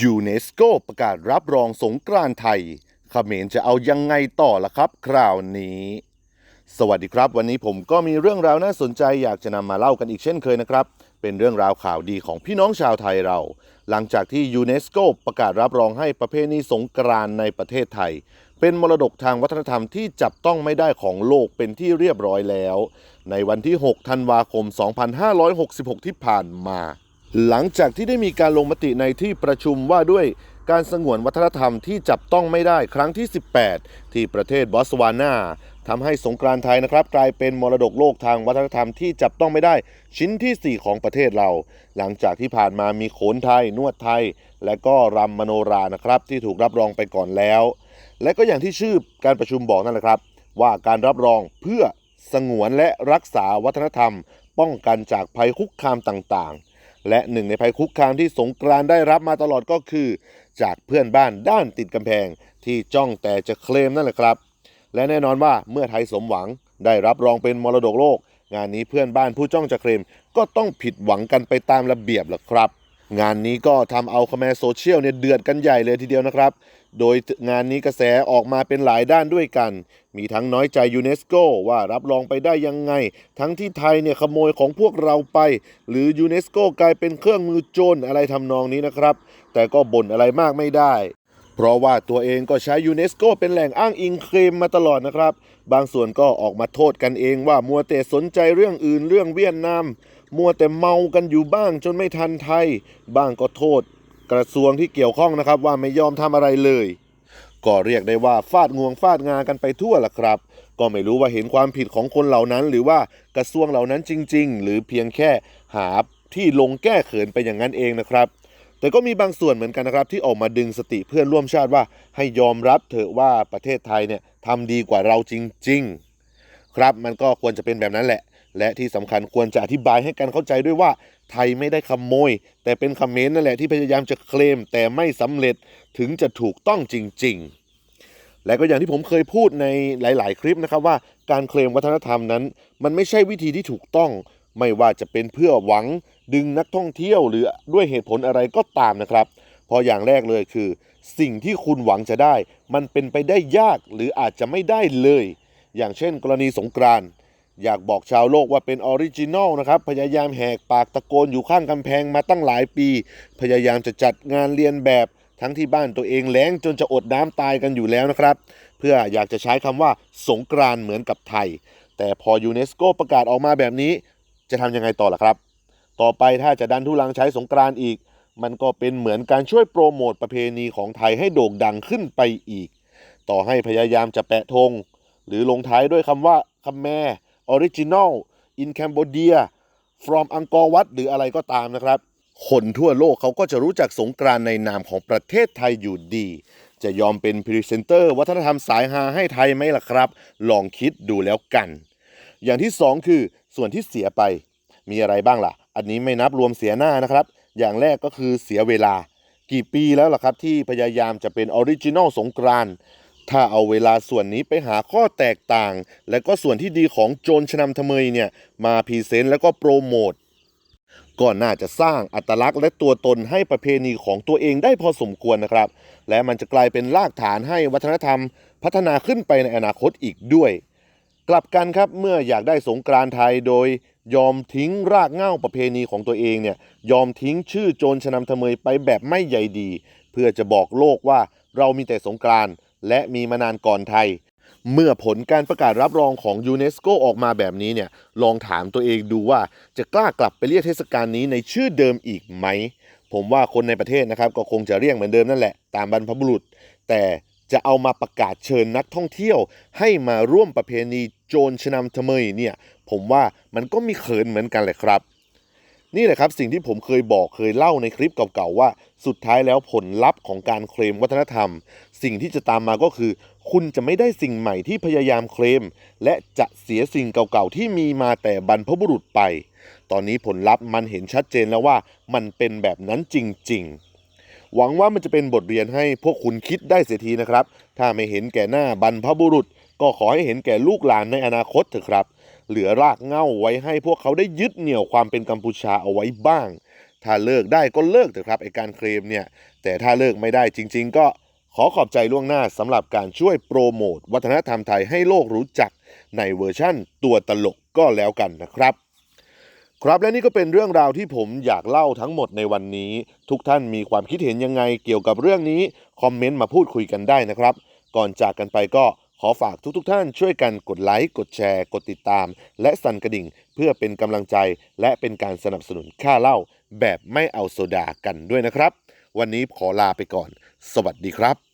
ยูเนสโกประกาศรับรองสงกรานต์ไทยขเขมรจะเอายังไงต่อล่ะครับ คราวนี้ สวัสดีครับ วันนี้ผมก็มีเรื่องราวน่าสนใจอยากจะนำมาเล่ากันอีกเช่นเคยนะครับ เป็นเรื่องราวข่าวดีของพี่น้องชาวไทยเรา หลังจากที่ยูเนสโกประกาศรับรองให้ประเพณีสงกรานต์ในประเทศไทย เป็นมรดกทางวัฒนธรรมที่จับต้องไม่ได้ของโลกเป็นที่เรียบร้อยแล้ว ในวันที่ 6 ธันวาคม 2566 ที่ผ่านมา หลังจากที่ได้มีการลงมติในที่ประชุมว่าด้วยการสงวนวัฒนธรรมที่จับต้องไม่ได้ครั้งที่ 18 ที่ประเทศบอสวานาทำให้สงกรานต์ไทยนะครับ กลายเป็นมรดกโลกทางวัฒนธรรมที่จับต้องไม่ได้ชิ้นที่ 4 ของประเทศเรา หลังจากที่ผ่านมามีโขนไทย นวดไทย และก็รำมโนรานะครับ ที่ถูกรับรองไปก่อนแล้ว และก็อย่างที่ชื่อการประชุมบอกนั่นแหละครับ ว่าการรับรองเพื่อสงวนและรักษาวัฒนธรรม ป้องกันจากภัยคุกคามต่าง และหนึ่งในภัยคุกคามที่สงกรานได้รับมาตลอดก็คือ จากเพื่อนบ้านด้านติดกำแพงที่จ้องแต่จะเคลมนั่นแหละครับ และแน่นอนว่าเมื่อไทยสมหวังได้รับรองเป็นมรดกโลก งานนี้เพื่อนบ้านผู้จ้องจะเคลมก็ต้องผิดหวังกันไปตามระเบียบแหละครับ งานนี้ก็ทำเอาคแมโซเชียลเนี่ยเดือดกันใหญ่เลยทีเดียวนะครับ โดยงานนี้กระแสออกมาเป็นหลายด้านด้วยกัน มีทั้งน้อยใจยูเนสโกว่ารับรองไปได้ยังไง ทั้งที่ไทยเนี่ยขโมยของพวกเราไป หรือยูเนสโกกลายเป็นเครื่องมือโจรอะไรทำนองนี้นะครับ แต่ก็บ่นอะไรมากไม่ได้ เพราะว่าตัวเองก็ใช้ยูเนสโกเป็นแหล่งอ้างอิงเคลมมาตลอดนะครับ บางส่วนก็ออกมาโทษกันเองว่ามัวแต่สนใจเรื่องอื่นเรื่องเวียดนาม มัวแต่เมากันอยู่บ้างจนไม่ทันไทย บ้างก็โทษกระทรวงที่เกี่ยวข้องนะครับ ว่าไม่ยอมทำอะไรเลย ก็เรียกได้ว่าฟาดงวงฟาดงากันไปทั่วละครับ ก็ไม่รู้ว่าเห็นความผิดของคนเหล่านั้น หรือว่ากระทรวงเหล่านั้นจริง ๆ หรือเพียงแค่หาที่ลงแก้เขินไปอย่างนั้นเองนะครับแต่ก็มีบางส่วนเหมือนกันนะครับ ที่ออกมาดึงสติเพื่อนร่วมชาติว่า ให้ยอมรับเถอะว่าประเทศไทยเนี่ยทำดีกว่าเราจริง ๆ ครับมันก็ควรจะเป็นแบบนั้นแหละ และที่สำคัญควรจะอธิบายให้กันเข้าใจด้วยว่า ไทยไม่ได้ขโมย แต่เป็นคอมเขมนต์นั่นแหละที่พยายามจะเคลม แต่ไม่สำเร็จถึงจะถูกต้องจริง ๆ และก็อย่างที่ผมเคยพูดในหลาย ๆ คลิปนะครับว่าการเคลมวัฒนธรรมนั้น มันไม่ใช่วิธีที่ถูกต้อง ไม่ว่าจะเป็นเพื่อหวังดึงนักท่องเที่ยวหรือด้วยเหตุผลอะไรก็ตามนะครับเพออย่างแรกเลยคือ สิ่งที่คุณหวังจะได้ มันเป็นไปได้ยากหรืออาจจะไม่ได้เลย อย่างเช่น กรณีสงกรานต์ อยากบอกชาวโลกว่าเป็นออริจินอลนะครับ พยายามแหกปากตะโกนอยู่ข้างกำแพงมาตั้งหลายปี พยายามจะจัดงานเรียนแบบทั้งที่บ้านตัวเองแล้งจนจะอดน้ำตายกันอยู่แล้วนะครับ เพื่ออยากจะใช้คำว่าสงกรานเหมือนกับไทย แต่พอยูเนสโกประกาศออกมาแบบนี้ จะทำยังไงต่อล่ะครับ ต่อไปถ้าจะดันทุลังใช้สงกรานอีก มันก็เป็นเหมือนการช่วยโปรโมทประเพณีของไทยให้โด่งดังขึ้นไปอีก ต่อให้พยายามจะแปะธงหรือลงท้ายด้วยคำว่าคำแม่ original in Cambodia from Angkor Wat หรืออะไรก็ตามนะครับ คนทั่วโลกเขาก็จะรู้จักสงกรานในนามของประเทศไทยอยู่ดี จะยอมเป็นพรีเซนเตอร์วัฒนธรรมสายฮาให้ไทยไหมล่ะครับ ลองคิดดูแล้วกัน อย่างที่สองคือส่วนที่เสียไป มีอะไรบ้างล่ะ อันนี้ไม่นับรวมเสียหน้านะครับ อย่างแรกก็คือเสียเวลา กี่ปีแล้วล่ะครับที่พยายามจะเป็นออริจินอลสงกราน ถ้าเอาเวลาส่วนนี้ไปหาข้อแตกต่าง และก็ส่วนที่ดีของโจรชนำทเมยเนี่ย มาพรีเซนต์แล้วก็โปรโมทก็น่าจะสร้างอัตลักษณ์และตัวตนให้ประเพณีของตัวเองได้พอสมควรนะครับ และมันจะกลายเป็นรากฐานให้วัฒนธรรม พัฒนาขึ้นไปในอนาคตอีกด้วย กลับกันครับเมื่ออยากได้สงกรานไทยโดย ยอมทิ้งรากเหง้าประเพณีของตัวเองเนี่ยยอมทิ้งชื่อโจรชนำทเมยไปแบบไม่ใยดี เพื่อจะบอกโลกว่าเรามีแต่สงกรานต์ และมีมานานก่อนไทย เมื่อผลการประกาศรับรองของยูเนสโกออกมาแบบนี้เนี่ยลองถามตัวเองดูว่าจะกล้ากลับไปเรียกเทศกาลนี้ในชื่อเดิมอีกไหม ผมว่าคนในประเทศนะครับก็คงจะเรียกเหมือนเดิมนั่นแหละตามบรรพบุรุษ แต่จะเอามาประกาศเชิญนักท่องเที่ยว ให้มาร่วมประเพณีโจรชนำทเมยเนี่ยผมว่ามันก็มีเขินเหมือนกันแหละครับ นี่แหละครับสิ่งที่ผมเคยบอกเคยเล่าในคลิปเก่าๆว่า สุดท้ายแล้วผลลัพธ์ของการเคลมวัฒนธรรม สิ่งที่จะตามมาก็คือ คุณจะไม่ได้สิ่งใหม่ที่พยายามเคลม และจะเสียสิ่งเก่าๆที่มีมาแต่บรรพบุรุษไป ตอนนี้ผลลัพธ์มันเห็นชัดเจนแล้วว่ามันเป็นแบบนั้นจริงๆหวังว่ามันจะเป็นบทเรียนให้พวกคุณคิดได้เสียทีนะครับ ถ้าไม่เห็นแก่หน้าบรรพบุรุษ ก็ขอให้เห็นแก่ลูกหลานในอนาคตเถอะครับ เหลือรากเง้าไว้ให้พวกเขาได้ยึดเหนี่ยวความเป็นกัมพูชาเอาไว้บ้าง ถ้าเลิกได้ก็เลิกเถอะครับไอการเคลมเนี่ย แต่ถ้าเลิกไม่ได้จริง ๆ ก็ขอขอบใจล่วงหน้าสำหรับการช่วยโปรโมท วัฒนธรรมไทยให้โลกรู้จักในเวอร์ชั่นตัวตลกก็แล้วกันนะครับครับและนี่ก็เป็นเรื่องราวที่ผมอยากเล่าทั้งหมดในวันนี้ ทุกท่านมีความคิดเห็นยังไงเกี่ยวกับเรื่องนี้ คอมเมนต์มาพูดคุยกันได้นะครับ ก่อนจากกันไปก็ ขอฝากทุกๆทท่านช่วยกันกดไลค์ กดแชร์ กดติดตาม และสั่นกระดิ่ง เพื่อเป็นกำลังใจ และเป็นการสนับสนุนค่าเล่า แบบไม่เอาโซดากันด้วยนะครับ วันนี้ขอลาไปก่อน สวัสดีครับ